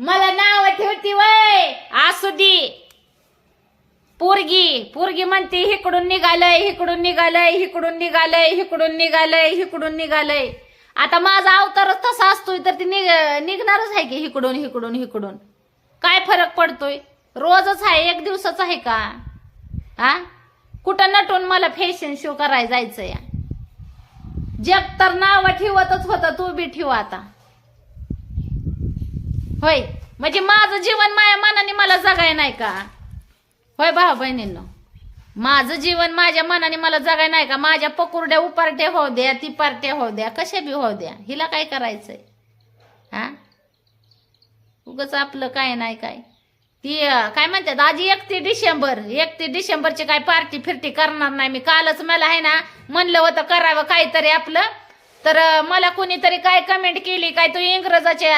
मला नाव ठेवती वय. असू दे. पोरगी पोरगी म्हणते हिकडून निघालय हिकडून निघालय हिकडून निघालय हिकडून निघालय हिकडून निघालय. आता माझा अवतारच तसा असतोय तर ती निघ निघणारच आहे की हिकडून हिकडून हिकडून. काय फरक पडतोय? रोजच आहे एक दिवसाच आहे का? हा? कुठं नटून मला फॅशन शो करायला जायचं या जग तर नाव ठेवतच होतं तू बी ठेव आता. होय. म्हणजे माझं जीवन माझ्या मनाने मला जगाय नाही का? होय भाऊ बहिणींनो. माझं जीवन माझ्या मनाने मला जगाय नाही का? माझ्या पकुरड्या उपारट्या होऊ द्या ती पार्ट्या होऊ द्या कशा बी होऊ द्या. हिला काय करायचंय? हा? उगच आपलं काय नाही काय. ती काय म्हणतात आजी एकतीस डिसेंबर एकतीस डिसेंबरची काय पार्टी फिरटी करणार नाही मी. कालच मला आहे ना म्हणलं होतं करावं काहीतरी आपलं. तर मला कोणीतरी काय कमेंट केली? काय तू इंग्रजाच्या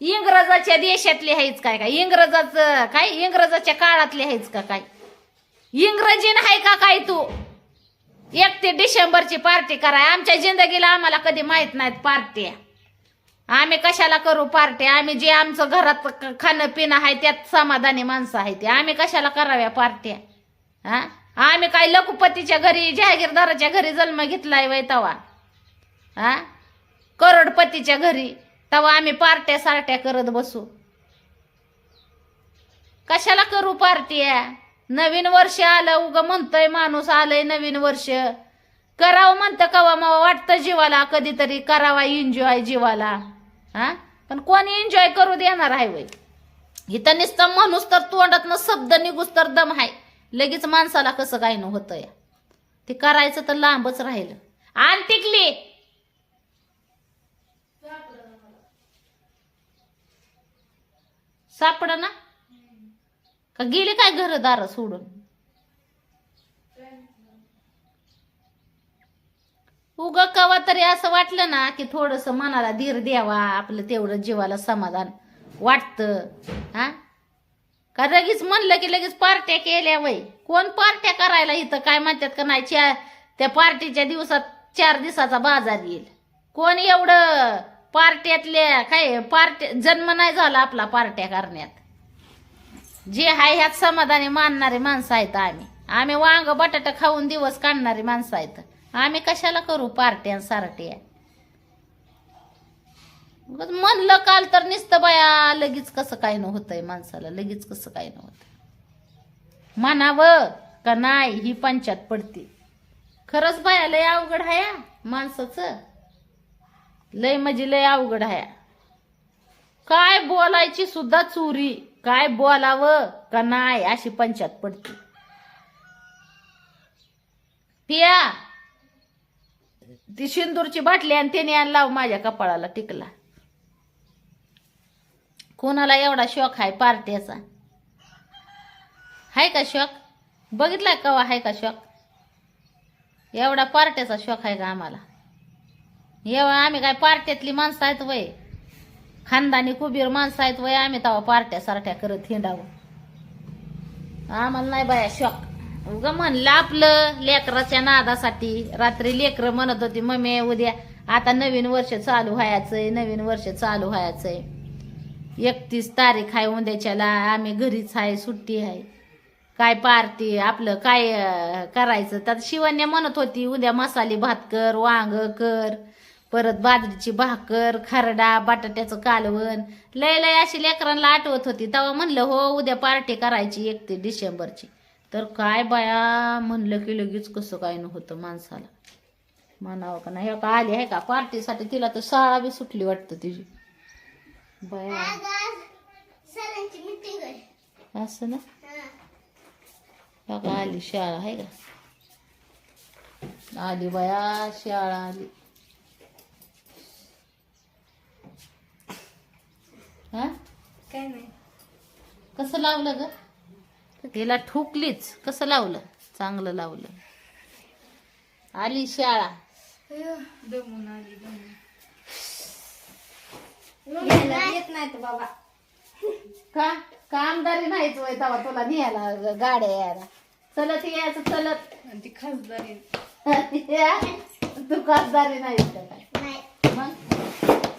इंग्रजाच्या देशातले आहेच काय काय? इंग्रजाचं काय? इंग्रजाच्या काळातले आहेच का काय? इंग्रजी आहे का काय तू? एक ते डिसेंबरची पार्टी कराय. आमच्या जिंदगीला आम्हाला कधी माहीत नाहीत पार्ट्या आम्ही कशाला करू पार्टी? आम्ही जे आमचं घरात क- खाणं पिणं आहे त्यात समाधानी माणसं आहे ते आम्ही कशाला कराव्या पार्ट्या हा आम्ही काय लघुपतीच्या घरी जहागीरदाराच्या घरी जन्म घेतलाय वय हा करोडपतीच्या घरी. तेव्हा आम्ही पार्ट्या सारट्या करत बसू. कशाला करू पार्ट्या? नवीन वर्ष आलं उग म्हणतोय माणूस आलंय नवीन वर्ष. करावं म्हणतं कवा मग वाटतं जीवाला कधीतरी करावा एन्जॉय जीवाला. हा? पण कोणी एन्जॉय करू देणार आहे वय? इथं नुसतं माणूस तर तोंडातनं शब्द निघूस तर दम आहे. लगेच माणसाला कसं काय न होतं ते करायचं तर लांबच राहिलं. आण टिकली. सापड ना का गेले काय घरदार सोडून? उग कवा तरी असं वाटलं ना की थोडस मनाला धीर द्यावा आपलं तेवढं जीवाला समाधान वाटतं हा? का लगेच म्हणलं की लगेच पार्ट्या केल्या वय? कोण पार्ट्या करायला इथं काय म्हणतात का नाही? चार त्या पार्टीच्या दिवसात चार दिवसाचा बाजार येईल. कोण एवढं पार्ट्यातल्या काय पार्ट्या जन्म नाही झाला आपला पार्ट्या करण्यात. जे आहे ह्यात समाधानी मानणारे माणसं आहेत आम्ही. आम्ही वांग बटाटा खाऊन दिवस काढणारी माणसं आहेत. आम्ही कशाला करू पार्ट्या सारट्या? म्हणलं काल तर नुसतं बाया लगेच कसं काय न होतंय माणसाला लगेच कसं काय न होत म्हणावं का नाही ही पंचात पडते. खरंच बाया लय अवघड आहे माणसाचं. लय म्हणजे लय अवघड आहे. काय बोलायची सुद्धा चोरी काय बोलावं का नाही अशी पंचायत पडते. पिया ती सिंदूरची बाटली आणि त्याने आणि लाव माझ्या कपाळाला टिकला. कोणाला एवढा शौक आहे पार्ट्याचा हाय का शौक? बघितलाय कवा हाय का शौक? एवढा पार्ट्याचा शौक आहे का आम्हाला? एवढं आम्ही काय पार्ट्यातली माणसं आहेत वय. खानदानी कुबीर माणसं आहेत वय आम्ही तेव्हा पार्ट्या सारट्या करत हिंडावं. आम्हाला नाही बाया शॉक. उग म्हणलं आपलं लेकराच्या नादासाठी. रात्री लेकरं म्हणत होती मम्मी उद्या आता नवीन वर्ष चालू व्हायचंय नवीन वर्ष चालू व्हायचंय. एकतीस तारीख आहे उद्याच्याला आम्ही घरीच आहे सुट्टी आहे. काय पार्टी आपलं काय करायचं? तर शिवण्या म्हणत होती उद्या मसाले भात कर वांग कर. परत बाजरीची भाकर खरडा बटाट्याचं कालवण. लय लय अशी लेकरांना आठवत होती. तेव्हा म्हणलं हो उद्या पार्टी करायची एक ते डिसेंबरची. तर काय बाया म्हणलं की लगेच कसं काय नव्हतं माणसाला. म्हणावं का नाही? का आली आहे का पार्टीसाठी? तिला तर शाळा बी सुटली वाटतं तिची. बाया. असं ना? का आली शाळा आहे का? आली बाया शाळा आली. काय नाही. कसं लावलं ग? तिला ठुकलीच. कसं लावलं? चांगलं लावलं. आली शाळा. दमून आली दमून. येत नाही. तर बाबा. का? कामदारी नाहीच वय तेव्हा तुला न्यायला ग- गाड्या यायला? चलत यायचं चलत. आणि ती खासदारी. तू खासदारी नाही. मग?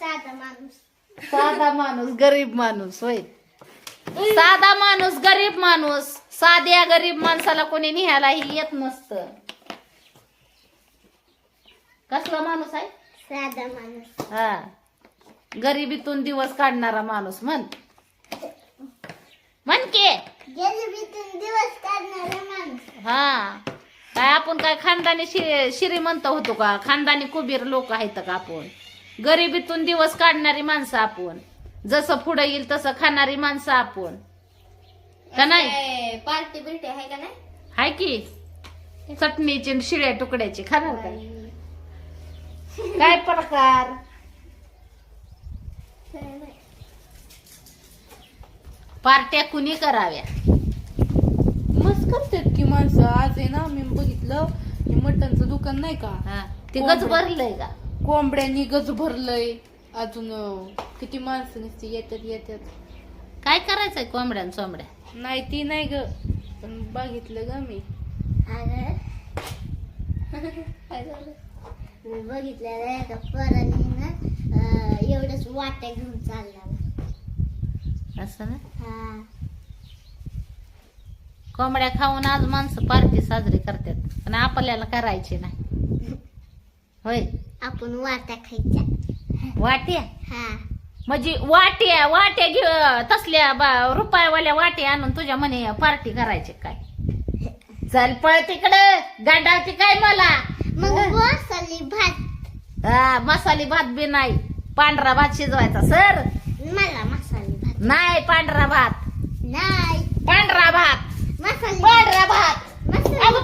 साधा माणूस. साधा माणूस गरीब माणूस होय. साधा माणूस गरीब माणूस साध्या गरीब माणसाला कोणी निहायलाही येत नसत. कसला माणूस आहे? साधा माणूस. हा. गरिबीतून दिवस काढणारा माणूस म्हण. म्हण की. गरिबीतून दिवस काढणारा माणूस. हा. काय आपण काय खानदानी शि- श्रीमंत होतो का? खानदानी कुबीर लोक आहेत का आपण? गरिबीतून दिवस काढणारी माणसं आपण. जसं पुढे येईल तसं खाणारी माणसं आपण. का नाही? पार्टी बिर्टी आहे का नाही? हाय की. चटणीची आणि शिळ्या तुकड्याची. खाणार का काय प्रकार? पार्ट्या कुणी कराव्या? मस्त करतात की माणसं. आज आहे ना मी बघितलं हे मटणचं दुकान नाही का? हा ते गज भरलंय का? कोंबड्यांनी गज भरलंय. अजून किती माणसं नुसती येतात येतात. काय करायचंय कोंबड्या आणि चोंबड्या नाही ती नाही ग. पण बघितलं ग मी. बघितलेलं एका पोराने ना अं, एवढंच वाट्या घेऊन चालला. असं ना? हा. कोंबड्या खाऊन आज माणसं पार्टी साजरी करतात. पण आपल्याला करायची नाही. होय? आपण वाट्या खायच्या. वाट्या? हा. म्हणजे वाट्या वाट्या घेऊ तसल्या बा- रुपयावाल्या वाट्या आणून तुझ्या म्हणे पार्टी करायची काय? चल पळ तिकडं गांडावती काय मला? मग मसाली भात. हा, मसाली भात बी नाही. पांढरा भात शिजवायचा सर. मला मसाली भात. नाही पांढरा भात. नाही. पांढरा भात. मसाली पांढरा भात.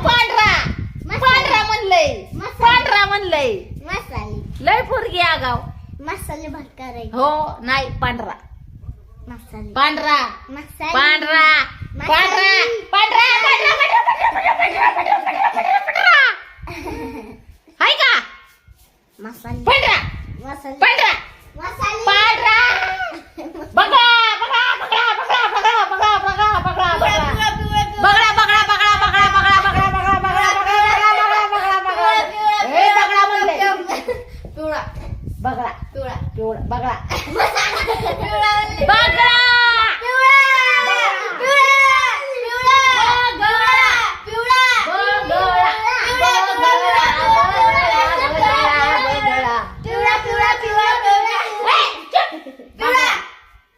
पांढरा. पांढरा म्हणलंय. पांढरा म्हणलंय. मसाली. लय पोरगी आगाव मसाली भात करायची हो नाही पांढरा. मसाली. पांढरा. मसाली. पांढरा पांढरा पांढरा पांढरा पांढरा पांढरा पांढरा पांढरा पांढरा पांढरा. हाय का? मसाली. पांढरा. मसाली. पांढरा. मसाली. पांढरा. बघा. पिवळा बघा पिवळा पिवळा बघा पिवळा बघा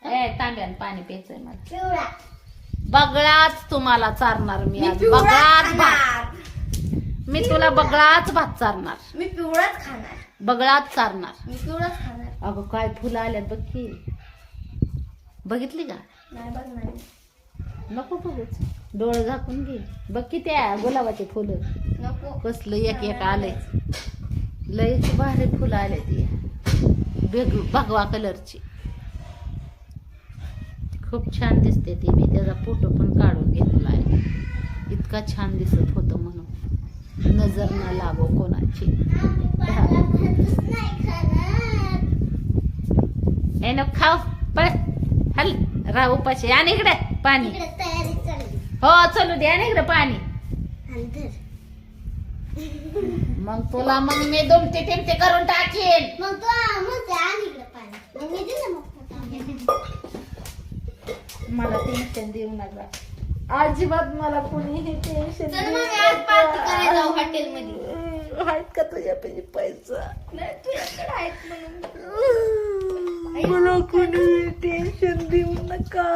ए तांब्यान पाणी प्यायचंय मला बगळाच तुम्हाला चारणार मी आज बगळाच भात मी तुला बगळाच भात चारणार मी पिवळाच खाणार बगळाच चारणार. मी पिवळाच खाणार. अगं काय फुलं आल्यात बघ की. बघितली का? नाही बघणार. नको बघूच. डोळे झाकून घे. बघ की त्या गुलाबाचे फुलं. नको. कसलं एक एक आलंय. लयच भारी फुलं आले ती बेग भगवा कलरची. खूप छान दिसते ती मी. त्याचा फोटो पण काढून घेतला आहे. इतका छान दिसत होतं म्हणून. नजर न लागो कोणाची. ए नको खाऊ. पळ. हल. राह उपाशी. आणि इकडे पाणी. हो चलू दे. आणि इकडे पाणी. मग तुला मग मी दुमते टिमते करून टाकीन. मग तू आणि इकडे पाणी. मग मी दिलं मग मला टेन्शन देऊ नका. अजिबात मला कोणीही टेन्शन चल मग आहेत का तुझ्यापैकी पैसा नाही तुझ्याकडे आहेत म्हणून मला कोणी टेन्शन देऊ नका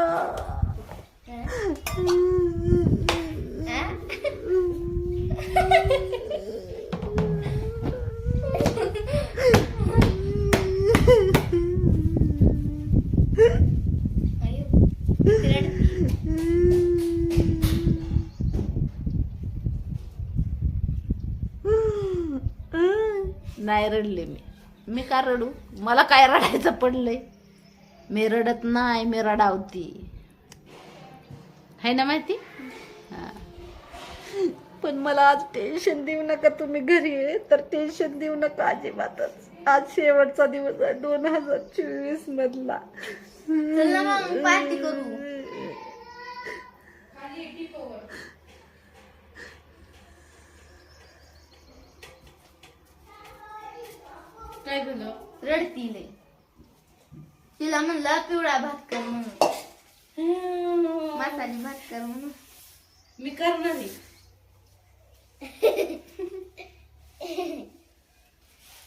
नाही रडले मी? मी का रडू? मला काय रडायचं पडलंय? मी रडत नाही मी रडावती. है ना माहिती? हा. पण मला आज टेन्शन देऊ नका तुम्ही घरी. आहे तर टेन्शन देऊ नका अजिबातच. आज शेवटचा दिवस आहे दोन हजार चोवीस मधला. पार्टी करू. काय झालं रडतील तिला म्हणलं पिवळा भात कर म्हणून. मसाले भात कर म्हणून. मी करणार आहे.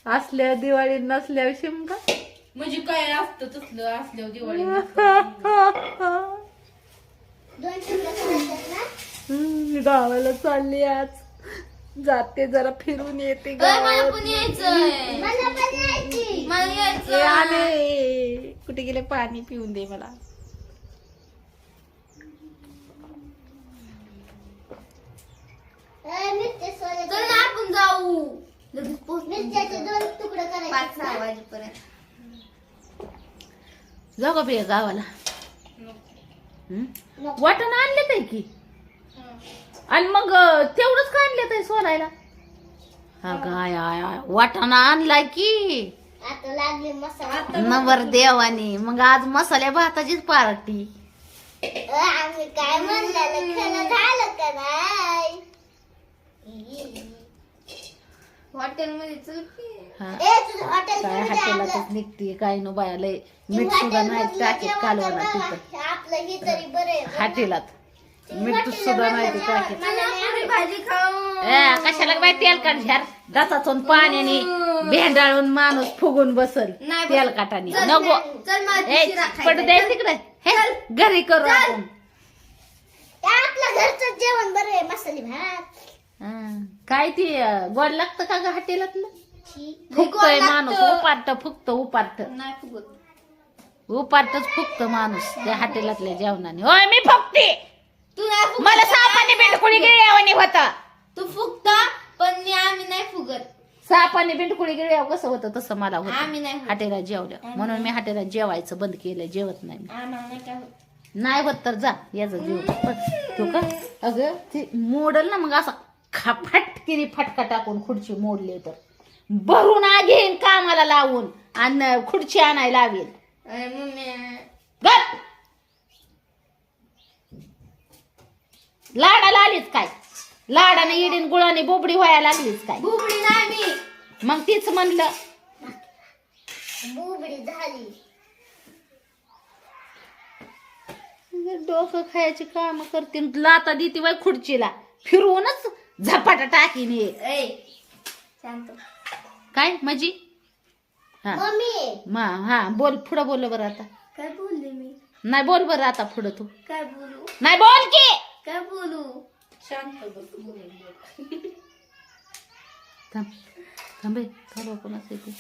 असल्या दिवाळी नसल्या शिमका म्हणजे काय असतं तसलं असल्यावर दिवाळी दोन ना हम्म, गावाला चालली आज. जाते जरा फिरून येते मला. पण यायचंय. मला पण यायची. मला ए, यायचं आले. कुठे गेले? पाणी पिऊन दे मला. अं, मिरच्या सोलायच्या. चल ना आपण जाऊ. लगेच पोहोच मिरच्याचे दोन तुकडे पाच करायचे सहा वाजेपर्यंत. जाऊ का गावाला? हं? नको. वाटण आणले काय की? आणि मग तेवढंच का आणले ते सोलायला? हा गाय आय आय वाटाणा आणलाय की. आता लागले मसाला. नवर देवानी. मग आज मसाल्या भाताचीच पार्टी. आम्ही काय म्हणलं खरं झालं का नाही? हॉटेलमध्ये चल की. हा. ए तुझं हॉटेल काय आपलं? हाटेलातच निघते काय नो बाया लय मीठ सुद्धा नाही टाकीत जेवण तिथं. आपलं हे तरी बरं आहे हाटेलात. मीठ सुद्धा नाही ते मधलं टाकीत जेवण मला नाही पुरी आवडत. भाजी खाऊ ए, कशाला झ्यार दातातून पाण्याने भेंडाळून माणूस फुगून बसल नाही बस- तेल काटाने चल, नको. चल मला ए, शिरा पडू तिकडे. हे घरी करू आपण. ते आपलं घरचं जेवण बरं आहे मसाले भात. हा. काय ती अं, गोड लागतं का ग हाटेलातलं. फुकतोय माणूस. उपारत फुकत उपारत नाही फुगत. उपारतच फुकत माणूस त्या हाटेलातल्या जेवणाने. होय मी फुकते फुगत. मला सापाने बिंडकुळी गिळ्यावानी होता तू फुगता पण मी आम्ही नाही फुगत सापाने बिंडकुळी गिळ्याव कसं होतं तसं मला आम्ही नाही होत. हाटेला जेवल्या म्हणून मी हाटेला जेवायचं बंद केलं जेवत नाही मी. आम्हाला नाही काय होत. नाही होत तर जा याचं जीव तो का अगं ते मोडल ना मग असा खा फटकिरी फटका टाकून खुर्ची मोडली तर भरून आ घेईन कामाला लावून आणि खुर्ची आणायला लावेल अरे मम्मी लाडाला आलीच काय? लाडाने इडीन गुळाने बोबडी व्हायला लागलीच काय? बुबडी नाही मी. मग तीच म्हणलं. बुबडी झाली. डोकं खायची काम करते लाता देते बाय खुर्चीला. फिरवूनच झपाटा टाकीन हे. शांत. काय माझी हा. मम्मी. मा हा बोल पुढं बोल बरं आता. काय बोलले मी? नाही बोल बरं आता पुढं तू. काय बोलू? नाही बोल की! काय बोलू? शांत बस बोलू थांब थांबे थांब कोणाचं ते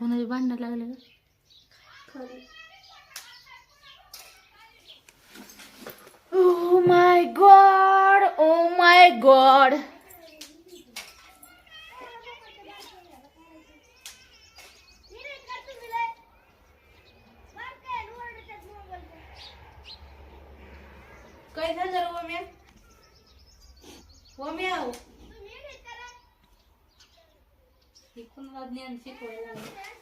कोणाची भांडणं लागले का Oh my god! Oh my god! काय झालं रे ओम्या ओम्या हे कोणाला ज्ञान शिकवायला लागलं?